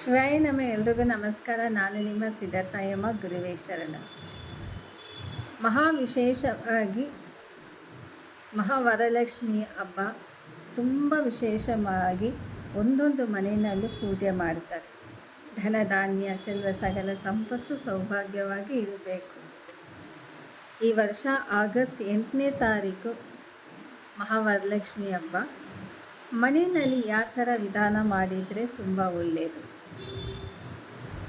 ಶಿವಾಯ ನಮ್ಮ ಎಲ್ರಿಗೂ ನಮಸ್ಕಾರ. ನಾನು ನಿಮ್ಮ ಸಿದ್ಧತಾಯಮ್ಮ ಗುರುವೇಶ್ವರನ ಮಹಾ ವಿಶೇಷವಾಗಿ ಮಹಾವರಲಕ್ಷ್ಮಿ ಹಬ್ಬ ತುಂಬ ವಿಶೇಷವಾಗಿ ಒಂದೊಂದು ಮನೆಯಲ್ಲೂ ಪೂಜೆ ಮಾಡ್ತಾರೆ. ಧನ ಧಾನ್ಯ, ಸೆಲ್ವ ಸಗಲ ಸಂಪತ್ತು ಸೌಭಾಗ್ಯವಾಗಿ ಇರಬೇಕು. ಈ ವರ್ಷ ಆಗಸ್ಟ್ ಎಂಟನೇ ತಾರೀಕು ಮಹಾವರಲಕ್ಷ್ಮಿ ಹಬ್ಬ. ಮನೆಯಲ್ಲಿ ಯಾವ ಥರ ವಿಧಾನ ಮಾಡಿದರೆ ತುಂಬ ಒಳ್ಳೆಯದು?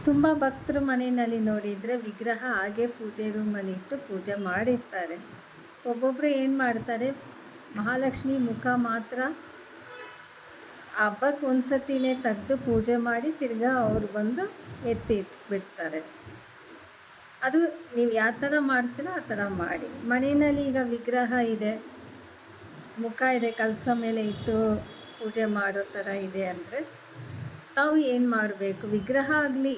ತುಂಬ ಭಕ್ತರು ಮನೆಯಲ್ಲಿ ನೋಡಿದರೆ ವಿಗ್ರಹ ಹಾಗೆ ಪೂಜೆ ರೂಮಲ್ಲಿ ಇಟ್ಟು ಪೂಜೆ ಮಾಡಿರ್ತಾರೆ. ಒಬ್ಬೊಬ್ಬರು ಏನು ಮಾಡ್ತಾರೆ, ಮಹಾಲಕ್ಷ್ಮಿ ಮುಖ ಮಾತ್ರ ಹಬ್ಬಕ್ಕೆ ಒಂದ್ಸತಿನೇ ತೆಗೆದು ಪೂಜೆ ಮಾಡಿ ತಿರ್ಗಾ ಅವ್ರು ಬಂದು ಎತ್ತಿ ಬಿಡ್ತಾರೆ ಅದು ನೀವು ಯಾವ ಥರ ಮಾಡ್ತೀರೋ ಆ ಥರ ಮಾಡಿ. ಮನೆಯಲ್ಲಿ ಈಗ ವಿಗ್ರಹ ಇದೆ, ಮುಖ ಇದೆ, ಕಲಸ ಮೇಲೆ ಇಟ್ಟು ಪೂಜೆ ಮಾಡೋ ಥರ ಇದೆ ಅಂದರೆ ತಾವು ಏನು ಮಾಡಬೇಕು? ವಿಗ್ರಹ ಆಗಲಿ,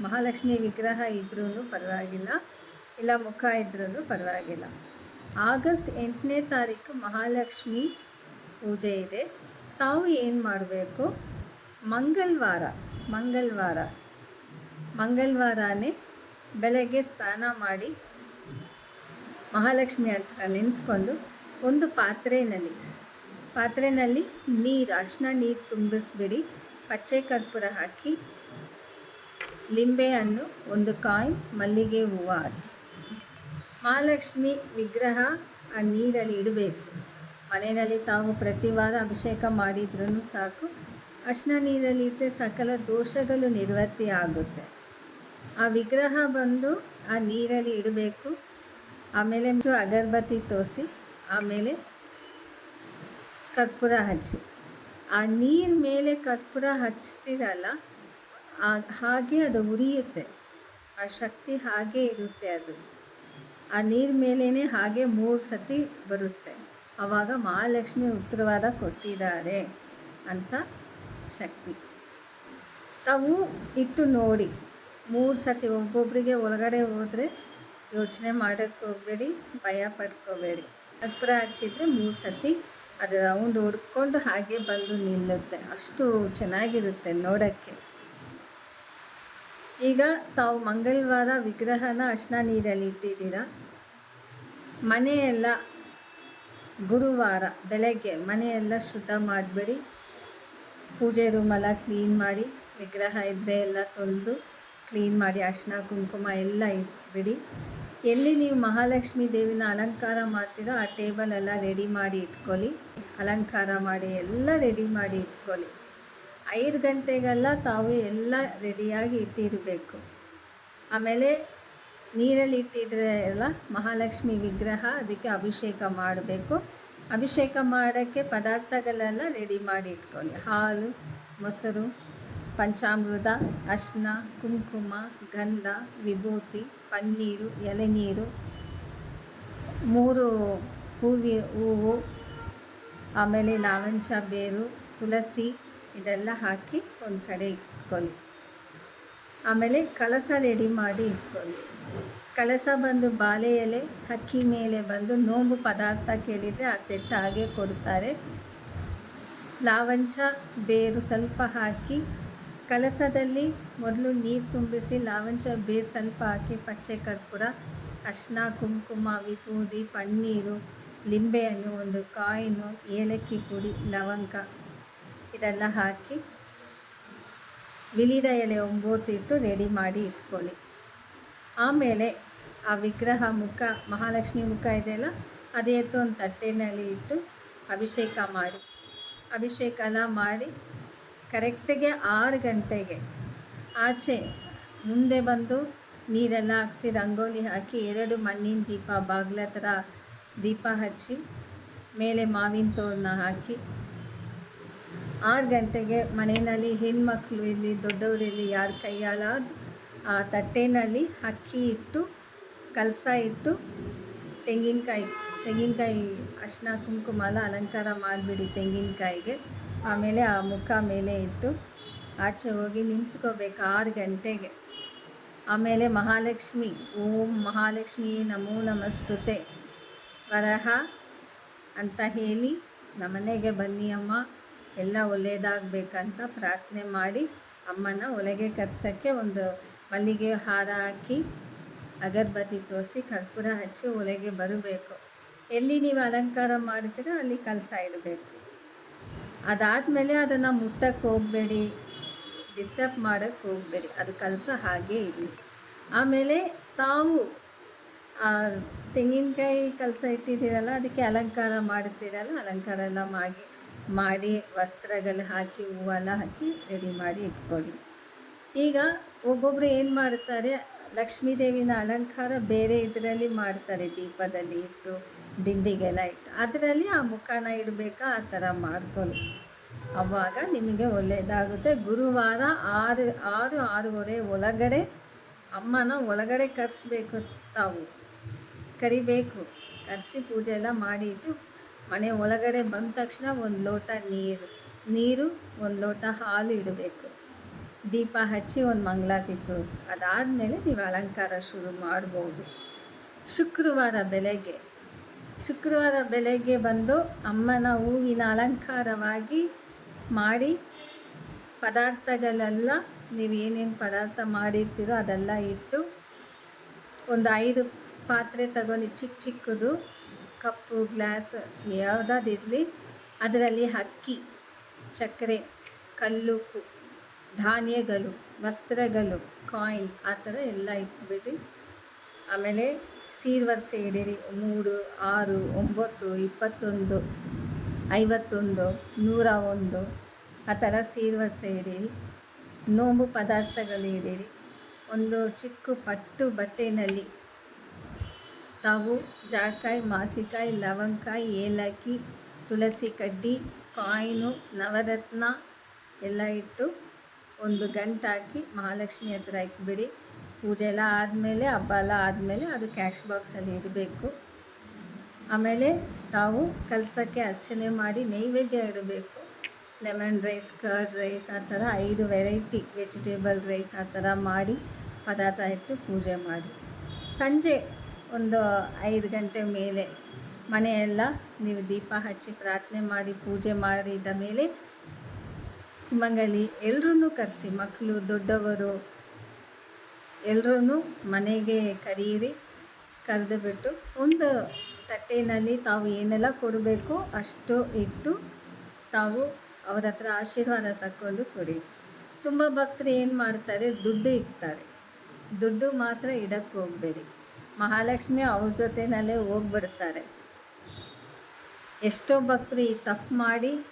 ಮಹಾಲಕ್ಷ್ಮಿ ವಿಗ್ರಹ ಇದ್ರೂ ಪರವಾಗಿಲ್ಲ. ಇಲ್ಲ, ಮುಖ ಇದ್ರೂ ಪರವಾಗಿಲ್ಲ. ಆಗಸ್ಟ್ ಎಂಟನೇ ತಾರೀಕು ಮಹಾಲಕ್ಷ್ಮಿ ಪೂಜೆ ಇದೆ. ತಾವು ಏನು ಮಾಡಬೇಕು? ಮಂಗಳವಾರ ಮಂಗಳವಾರ ಮಂಗಳವಾರನೇ ಬೆಳಗ್ಗೆ ಸ್ನಾನ ಮಾಡಿ ಮಹಾಲಕ್ಷ್ಮಿ ಹತ್ರ ನೆನೆಸ್ಕೊಂಡು ಒಂದು ಪಾತ್ರೆಯಲ್ಲಿ ಪಾತ್ರೆಯಲ್ಲಿ ನೀರು, ಅರ್ಶಿನ ನೀರು ತುಂಬಿಸ್ಬಿಡಿ. ಪಚ್ಚೆ ಕರ್ಪೂರ ಹಾಕಿ ಲಿಂಬೆಹಣ್ಣು ಒಂದು ಕಾಯಿ ಮಲ್ಲಿಗೆ ಹೂವು ಮಹಾಲಕ್ಷ್ಮಿ ವಿಗ್ರಹ ಆ ನೀರಲ್ಲಿ ಇಡಬೇಕು ಮನೆಯಲ್ಲಿ ತಾವು ಪ್ರತಿ ವಾರ ಅಭಿಷೇಕ ಮಾಡಿದ್ರೂ ಸಾಕು ಅರ್ಶಿನ ನೀರಲ್ಲಿ ಇಟ್ಟರೆ ಸಕಲ ದೋಷಗಳು ನಿರ್ವತ್ತಿ ಆಗುತ್ತೆ ಆ ವಿಗ್ರಹ ಬಂದು ಆ ನೀರಲ್ಲಿ ಇಡಬೇಕು ಆಮೇಲೆ ಅಗರಬತ್ತಿ ತೋಸಿ ಆಮೇಲೆ ಕರ್ಪೂರ ಹಚ್ಚಿ ಆ ನೀರು ಮೇಲೆ ಕರ್ಪೂರ ಹಚ್ತೀರಲ್ಲ ಹಾಗೆ ಅದು ಉರಿಯುತ್ತೆ. ಆ ಶಕ್ತಿ ಹಾಗೆ ಇರುತ್ತೆ ಅದು. ಆ ನೀರು ಮೇಲೇ ಹಾಗೆ ಮೂರು ಸತಿ ಬರುತ್ತೆ. ಆವಾಗ ಮಹಾಲಕ್ಷ್ಮಿ ಉತ್ತರವಾದ ಕೊಟ್ಟಿದ್ದಾರೆ ಅಂತ ಶಕ್ತಿ. ತಾವು ಇಟ್ಟು ನೋಡಿ, ಮೂರು ಸತಿ ಒಬ್ಬೊಬ್ಬರಿಗೆ ಒಳಗಡೆ ಹೋದರೆ ಯೋಚನೆ ಮಾಡೋಕ್ಕೆ ಹೋಗಬೇಡಿ ಭಯ ಪಡ್ಕೋಬೇಡಿ. ಕರ್ಪೂರ ಹಚ್ಚಿದರೆ ಮೂರು ಸತಿ ಅದು ರೌಂಡ್ ಹುಡ್ಕೊಂಡು ಹಾಗೆ ಬಂದು ನಿಲ್ಲುತ್ತೆ. ಅಷ್ಟು ಚೆನ್ನಾಗಿರುತ್ತೆ ನೋಡೋಕ್ಕೆ. ಈಗ ತಾವು ಮಂಗಳವಾರ ವಿಗ್ರಹನ ಅರ್ಶನ ನೀರಲ್ಲಿ ಇಟ್ಟಿದ್ದೀರಾ? ಮನೆಯೆಲ್ಲ ಗುರುವಾರ ಬೆಳಗ್ಗೆ ಮನೆಯೆಲ್ಲ ಶುದ್ಧ ಮಾಡಬೇಡಿ. ಪೂಜೆ ರೂಮೆಲ್ಲ ಕ್ಲೀನ್ ಮಾಡಿ, ವಿಗ್ರಹ ಇದ್ದರೆ ಎಲ್ಲ ತೊಳೆದು ಕ್ಲೀನ್ ಮಾಡಿ ಅರ್ಶಿನ ಕುಂಕುಮ ಎಲ್ಲ ಇಟ್ಬಿಡಿ. ಎಲ್ಲಿ ನೀವು ಮಹಾಲಕ್ಷ್ಮಿ ದೇವಿನ ಅಲಂಕಾರ ಮಾಡ್ತೀರೋ ಆ ಟೇಬಲ್ ಎಲ್ಲ ರೆಡಿ ಮಾಡಿ ಇಟ್ಕೊಳ್ಳಿ. ಅಲಂಕಾರ ಮಾಡಿ ಎಲ್ಲ ರೆಡಿ ಮಾಡಿ ಇಟ್ಕೊಳ್ಳಿ. ಐದು ಗಂಟೆಗೆಲ್ಲ ತಾವು ಎಲ್ಲ ರೆಡಿಯಾಗಿ ಇಟ್ಟಿರಬೇಕು. ಆಮೇಲೆ ನೀರಲ್ಲಿ ಇಟ್ಟಿದ್ರೆ ಎಲ್ಲ ಮಹಾಲಕ್ಷ್ಮಿ ವಿಗ್ರಹ ಅದಕ್ಕೆ ಅಭಿಷೇಕ ಮಾಡಬೇಕು. ಅಭಿಷೇಕ ಮಾಡೋಕ್ಕೆ ಪದಾರ್ಥಗಳೆಲ್ಲ ರೆಡಿ ಮಾಡಿ ಇಟ್ಕೊಳ್ಳಿ. ಹಾಲು, ಮೊಸರು ಪಂಚಾಮೃತ ಅರ್ಶಿನ ಕುಂಕುಮ, ಗಂಧ, ವಿಭೂತಿ, ಪನ್ನೀರು, ಎಲೆನೀರು, ಮೂರು ಹೂವಿ, ಹೂವು, ಆಮೇಲೆ ಲಾವಂಚ ಬೇರು, ತುಳಸಿ, ಇದೆಲ್ಲ ಹಾಕಿ ಒಂದು ಕಡೆ ಇಟ್ಕೊಳ್ಳಿ. ಆಮೇಲೆ ಕಳಸ ರೆಡಿ ಮಾಡಿ ಇಟ್ಕೊಳ್ಳಿ. ಕಳಸ ಬಂದು ಬಾಳೆ ಎಲೆ, ಅಕ್ಕಿ ಮೇಲೆ ಬಂದು ನೋಂಬು ಪದಾರ್ಥ ಕೇಳಿದರೆ ಆ ಸೆಟ್ ಹಾಗೆ ಕೊಡ್ತಾರೆ. ಲಾವಂಚ ಬೇರು ಸ್ವಲ್ಪ ಹಾಕಿ ಕಲಸದಲ್ಲಿ ಮೊದಲು ನೀರು ತುಂಬಿಸಿ ಲಾವಂಚ ಬೇರು ಸ್ವಲ್ಪ ಹಾಕಿ ಪಚ್ಚೆ ಕರ್ಪೂರ ಅರ್ಶಿನ ಕುಂಕುಮ, ವಿಭೂತಿ, ಪನ್ನೀರು, ಲಿಂಬೆಹಣ್ಣು, ಒಂದು ಕಾಯಿನು, ಏಲಕ್ಕಿ ಪುಡಿ, ಲವಂಗ ಇದೆಲ್ಲ ಹಾಕಿ ವಿಲಿದ ಎಲೆ ಒಂಬತ್ತಿಟ್ಟು ರೆಡಿ ಮಾಡಿ ಇಟ್ಕೊಳ್ಳಿ. ಆಮೇಲೆ ಆ ವಿಗ್ರಹ ಮುಖ, ಮಹಾಲಕ್ಷ್ಮಿ ಮುಖ ಇದೆಯಲ್ಲ, ಅದೇ ಒಂದು ತಟ್ಟೆನಲ್ಲಿ ಇಟ್ಟು ಅಭಿಷೇಕ ಮಾಡಿ. ಅಭಿಷೇಕ ಎಲ್ಲ ಮಾಡಿ ಕರೆಕ್ಟಿಗೆ ಆರು ಗಂಟೆಗೆ ಆಚೆ ಮುಂದೆ ಬಂದು ನೀರೆಲ್ಲ ಹಾಕ್ಸಿ, ರಂಗೋಲಿ ಹಾಕಿ, ಎರಡು ಮಣ್ಣಿನ ದೀಪ, ಬಾಗಿಲ ಥರ ದೀಪ ಹಚ್ಚಿ, ಮೇಲೆ ಮಾವಿನ ತೋರಣ ಹಾಕಿ, ಆರು ಗಂಟೆಗೆ ಮನೆಯಲ್ಲಿ ಹೆಣ್ಮಕ್ಳು ಇಲ್ಲಿ ದೊಡ್ಡವರಲ್ಲಿ ಯಾರ ಕೈಯಾಲಾದ್ರು ಆ ತಟ್ಟೆನಲ್ಲಿ ಅಕ್ಕಿ ಇಟ್ಟು, ಕಲಸ ಇಟ್ಟು, ತೆಂಗಿನಕಾಯಿ ತೆಂಗಿನಕಾಯಿ ಅರ್ಶಿನ, ಕುಂಕುಮ ಅಲಂಕಾರ ಮಾಡಿಬಿಡಿ ತೆಂಗಿನಕಾಯಿಗೆ. ಆಮೇಲೆ ಆ ಮುಖ ಮೇಲೆ ಇಟ್ಟು ಆಚೆ ಹೋಗಿ ನಿಂತ್ಕೋಬೇಕು ಆರು ಗಂಟೆಗೆ. ಆಮೇಲೆ ಮಹಾಲಕ್ಷ್ಮಿ, ಓಂ ಮಹಾಲಕ್ಷ್ಮಿ ನಮೋ ನಮಸ್ತುತೆ. ವರಹ ಅಂತ ಹೇಳಿ ನಮ್ಮನೆಗೆ ಬನ್ನಿ ಅಮ್ಮ, ಎಲ್ಲ ಒಳ್ಳೆಯದಾಗಬೇಕಂತ ಪ್ರಾರ್ಥನೆ ಮಾಡಿ ಅಮ್ಮನ ಒಲೆಗೆ ಕರ್ಸೋಕ್ಕೆ ಒಂದು ಮಲ್ಲಿಗೆ ಹಾರ ಹಾಕಿ ಅಗರಬತ್ತಿ ತೋರಿಸಿ ಕರ್ಪೂರ ಹಚ್ಚಿ ಒಲೆಗೆ ಬರಬೇಕು. ಎಲ್ಲಿ ನೀವು ಅಲಂಕಾರ ಮಾಡ್ತೀರೋ ಅಲ್ಲಿ ಕಲಸ ಇಡಬೇಕು. ಅದಾದಮೇಲೆ ಅದನ್ನು ಮುಟ್ಟಕ್ಕೆ ಹೋಗಬೇಡಿ ಡಿಸ್ಟರ್ಬ್ ಮಾಡೋಕ್ಕೆ ಹೋಗಬೇಡಿ. ಅದು ಕಲಸ ಹಾಗೆ ಇರಲಿ. ಆಮೇಲೆ ತಾವು ತೆಂಗಿನಕಾಯಿ ಕಲಸ ಇಟ್ಟಿದ್ದೀರಲ್ಲ, ಅದಕ್ಕೆ ಅಲಂಕಾರ ಮಾಡ್ತೀರಲ್ಲ ಅಲಂಕಾರ ಎಲ್ಲ ಮಾಡಿ ಮಾಡಿ ವಸ್ತ್ರಗಳು ಹಾಕಿ, ಹೂವೆಲ್ಲ ಹಾಕಿ ರೆಡಿ ಮಾಡಿ ಇಟ್ಕೊಳ್ಳಿ. ಈಗ ಒಬ್ಬೊಬ್ಬರು ಏನು ಮಾಡ್ತಾರೆ ಲಕ್ಷ್ಮೀ ದೇವಿನ ಅಲಂಕಾರ ಬೇರೆ ಇದರಲ್ಲಿ ಮಾಡ್ತಾರೆ, ದೀಪದಲ್ಲಿ ಇಟ್ಟು. ಬಿಂದಿಗೆಲ್ಲ ಇಟ್ಟು ಅದರಲ್ಲಿ ಆ ಮುಖನ ಇಡಬೇಕಾ ಆ ಥರ ಮಾಡ್ಕೊಳ್ಳಿ ಅವಾಗ ನಿಮಗೆ ಒಳ್ಳೆಯದಾಗುತ್ತೆ. ಗುರುವಾರ ಆರು ಆರು, ಆರೂವರೆ ಒಳಗಡೆ ಅಮ್ಮನ ಒಳಗಡೆ ಕರೆಸ್ಬೇಕು ತಾವು. ಕರಿಬೇಕು. ಕರೆಸಿ ಪೂಜೆ ಎಲ್ಲ ಮಾಡಿಟ್ಟು ಮನೆ ಒಳಗಡೆ ಬಂದ ತಕ್ಷಣ ಒಂದು ಲೋಟ ನೀರು ನೀರು, ಒಂದು ಲೋಟ ಹಾಲು ಇಡಬೇಕು. ದೀಪ ಹಚ್ಚಿ ಒಂದು ಮಂಗಳಾತಿ ತೋರಿಸಿ ಅದಾದಮೇಲೆ ನೀವು ಅಲಂಕಾರ ಶುರು ಮಾಡ್ಬೋದು. ಶುಕ್ರವಾರ ಬೆಳಗ್ಗೆ ಶುಕ್ರವಾರ ಬೆಳಗ್ಗೆ ಬಂದು ಅಮ್ಮನ ಹೂವಿನ ಅಲಂಕಾರವಾಗಿ ಮಾಡಿ ಪದಾರ್ಥಗಳೆಲ್ಲ ನೀವು ಏನೇನು ಪದಾರ್ಥ ಮಾಡಿರ್ತೀರೋ ಅದೆಲ್ಲ ಇಟ್ಟು ಒಂದು ಐದು ಪಾತ್ರೆ ತಗೊಂಡು ಚಿಕ್ಕ ಚಿಕ್ಕದು ಕಪ್ಪು, ಗ್ಲಾಸ್ ಯಾವುದಾದಿರಲಿ ಅದರಲ್ಲಿ ಅಕ್ಕಿ ಸಕ್ಕರೆ ಕಲ್ಲುಪ್ಪು, ಧಾನ್ಯಗಳು, ವಸ್ತ್ರಗಳು, ಕಾಯಿನ್ ಆ ಥರ ಎಲ್ಲ ಇಟ್ಬಿಡಿ ಆಮೇಲೆ ಸೀರ್ವರ್ಸೆ ಇಡಿರಿ ಮೂರು, ಆರು, ಒಂಬತ್ತು, ಇಪ್ಪತ್ತೊಂದು, ಐವತ್ತೊಂದು ನೂರ ಒಂದು ಆ ಥರ ಸೀರ್ವರ್ಸೆ ಇಡಿರಿ ನೋಂಬು ಪದಾರ್ಥಗಳು ಇಡಿರಿ ಒಂದು ಚಿಕ್ಕ ಪಟ್ಟು ಬಟ್ಟೆಯಲ್ಲಿ ತಾವು ಜಾಕಾಯಿ ಮಾಸಿಕಾಯಿ, ಲವಂಕಾಯಿ, ಏಲಕ್ಕಿ, ತುಳಸಿ ಕಡ್ಡಿ, ಕಾಯಿನು, ನವರತ್ನ ಎಲ್ಲ ಇಟ್ಟು ಒಂದು ಗಂಟಾಕಿ ಮಹಾಲಕ್ಷ್ಮಿ ಹತ್ರ ಇಟ್ಬಿಡಿ ಪೂಜೆ ಎಲ್ಲ ಆದಮೇಲೆ, ಹಬ್ಬ ಎಲ್ಲ ಆದಮೇಲೆ ಅದು ಕ್ಯಾಶ್ ಬಾಕ್ಸಲ್ಲಿ ಇಡಬೇಕು. ಆಮೇಲೆ ತಾವು ಕಲಸಕ್ಕೆ ಅರ್ಚನೆ ಮಾಡಿ ನೈವೇದ್ಯ ಇಡಬೇಕು. ಲೆಮನ್ ರೈಸ್, ಕರ್ಡ್ ರೈಸ್, ಆ ಥರ ಐದು ವೆರೈಟಿ ವೆಜಿಟೇಬಲ್ ರೈಸ್ ಆ ಥರ ಮಾಡಿ ಪದಾರ್ಥ ಇಟ್ಟು ಪೂಜೆ ಮಾಡಿ. ಸಂಜೆ ಒಂದು ಐದು ಗಂಟೆ ಮೇಲೆ ಮನೆಯೆಲ್ಲ ನೀವು ದೀಪ ಹಚ್ಚಿ ಪ್ರಾರ್ಥನೆ ಮಾಡಿ, ಪೂಜೆ ಮಾಡಿದ ಮೇಲೆ ಸುಮಂಗಲಿ ಎಲ್ಲರೂ ಕರೆಸಿ, ಮಕ್ಕಳು, ದೊಡ್ಡವರು ಎಲ್ಲರೂ ಮನೆಗೆ ಕರೀರಿ ಕರೆದು ಬಿಟ್ಟು ಒಂದು ತಟ್ಟೆಯಲ್ಲಿ ತಾವು ಏನೆಲ್ಲ ಕೊಡಬೇಕು ಅಷ್ಟು ಇಟ್ಟು ತಾವು ಅವರ ಹತ್ರ ಆಶೀರ್ವಾದ ತಕ್ಕೊಂಡು ಕೊಡಿ. ತುಂಬ ಭಕ್ತರು ಏನು ಮಾಡ್ತಾರೆ? ದುಡ್ಡು ಇಕ್ತಾರೆ. ದುಡ್ಡು ಮಾತ್ರ ಇಡಕ್ಕೆ ಹೋಗಬೇಡಿ. ಮಹಾಲಕ್ಷ್ಮಿ ಅವ್ರ ಜೊತೆಯಲ್ಲೇ ಹೋಗ್ಬಿಡ್ತಾರೆ. ಎಷ್ಟೋ ಭಕ್ತರು ಈ ತಪ್ಪು ಮಾಡಿ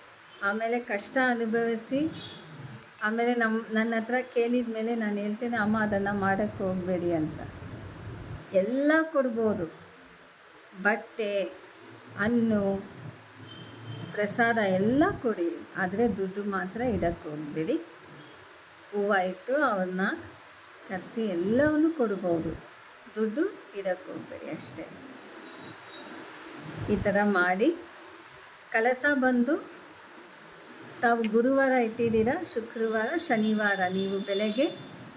ಆಮೇಲೆ ಕಷ್ಟ ಅನುಭವಿಸಿ ಆಮೇಲೆ ನಮ್ಮ ನನ್ನ ಹತ್ರ ಕೇಳಿದ ಮೇಲೆ ನಾನು ಹೇಳ್ತೇನೆ, ಅಮ್ಮ ಅದನ್ನು ಮಾಡೋಕ್ಕೆ ಹೋಗಬೇಡಿ ಅಂತ. ಎಲ್ಲ ಕೊಡ್ಬೋದು. ಬಟ್ಟೆ, ಹಣ್ಣು, ಪ್ರಸಾದ ಎಲ್ಲ ಕೊಡಿ. ಆದರೆ ದುಡ್ಡು ಮಾತ್ರ ಇಡಕ್ಕೆ ಹೋಗಬೇಡಿ. ಹೂವು ಇಟ್ಟು ಅವನ್ನ ಕರೆಸಿ ಎಲ್ಲವನ್ನು ಕೊಡ್ಬೋದು. ದುಡ್ಡು ಇಡಕ್ಕೆ ಹೋಗಬೇಡಿ ಅಷ್ಟೇ. ಈ ಥರ ಮಾಡಿ ಕಲಸ ಬಂದು ತಾವು ಗುರುವಾರ ಇಟ್ಟಿದ್ದೀರಾ? ಶುಕ್ರವಾರ, ಶನಿವಾರ. ನೀವು ಬೆಳಗ್ಗೆ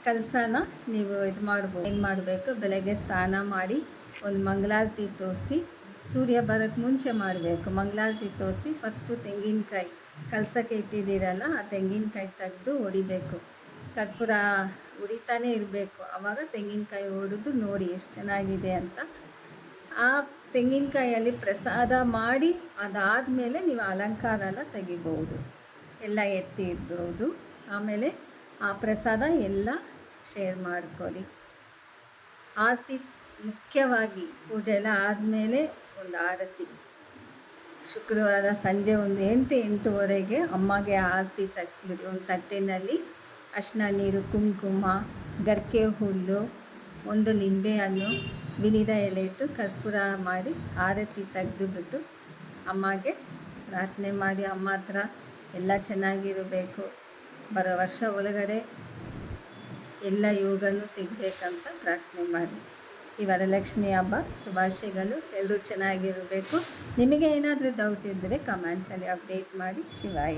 ಕಲಸನ ನೀವು ಇದು ಮಾಡ್ಬೋದು. ಏನು ಮಾಡಬೇಕು? ಬೆಳಗ್ಗೆ ಸ್ನಾನ ಮಾಡಿ ಒಂದು ಮಂಗಳಾರತಿ ತೋರಿಸಿ, ಸೂರ್ಯ ಬರೋಕ್ಕೆ ಮುಂಚೆ ಮಾಡಬೇಕು. ಮಂಗಳಾರತಿ ತೋರಿಸಿ ಫಸ್ಟು ತೆಂಗಿನಕಾಯಿ ಕಲಸಕ್ಕೆ ಇಟ್ಟಿದ್ದೀರಲ್ಲ, ಆ ತೆಂಗಿನಕಾಯಿ ತೆಗೆದು ಹೊಡಿಬೇಕು ಕರ್ಪೂರ ಉರಿತಾನೆ ಇರಬೇಕು. ಆವಾಗ ತೆಂಗಿನಕಾಯಿ ಹೊಡೆದು ನೋಡಿ ಎಷ್ಟು ಚೆನ್ನಾಗಿದೆ ಅಂತ. ಆ ತೆಂಗಿನಕಾಯಲ್ಲಿ ಪ್ರಸಾದ ಮಾಡಿ ಅದಾದಮೇಲೆ ನೀವು ಅಲಂಕಾರನ ತೆಗಿಬೋದು. ಎಲ್ಲ ಎತ್ತಿ ಇಡ್ಬೋದು ಆಮೇಲೆ ಆ ಪ್ರಸಾದ ಎಲ್ಲ ಶೇರ್ ಮಾಡ್ಕೊಳ್ಳಿ. ಆರತಿ ಮುಖ್ಯವಾಗಿ ಪೂಜೆ ಎಲ್ಲ ಆದಮೇಲೆ ಒಂದು ಆರತಿ. ಶುಕ್ರವಾರ ಸಂಜೆ ಒಂದು ಎಂಟು, ಎಂಟುವರೆಗೆ ಅಮ್ಮಗೆ ಆರತಿ ತಗ್ಸ್ಬಿಡಿ. ಒಂದು ತಟ್ಟೆನಲ್ಲಿ ಅರ್ಶಿನ ನೀರು, ಕುಂಕುಮ, ಗರ್ಕೆ ಹುಲ್ಲು, ಒಂದು ನಿಂಬೆಹಣ್ಣು ಬಿಳಿದ ಎಲೆ ಇಟ್ಟು ಕರ್ಪೂರ ಮಾಡಿ ಆರತಿ ತೆಗೆದುಬಿಟ್ಟು ಅಮ್ಮಗೆ ಪ್ರಾರ್ಥನೆ ಮಾಡಿ. ಅಮ್ಮ ಹತ್ರ ಎಲ್ಲ ಚೆನ್ನಾಗಿರಬೇಕು. ಬರೋ ವರ್ಷ ಒಳಗಡೆ ಎಲ್ಲ ಯೋಗನೂ ಸಿಗಬೇಕಂತ ಪ್ರಾರ್ಥನೆ ಮಾಡಿ. ಈ ವರಲಕ್ಷ್ಮಿ ಹಬ್ಬ ಶುಭಾಶಯಗಳು. ಎಲ್ಲರೂ ಚೆನ್ನಾಗಿರಬೇಕು. ನಿಮಗೆ ಏನಾದರೂ ಡೌಟ್ ಇದ್ದರೆ ಕಮೆಂಟ್ಸಲ್ಲಿ ಅಪ್ಡೇಟ್ ಮಾಡಿ. ಶಿವಾಯ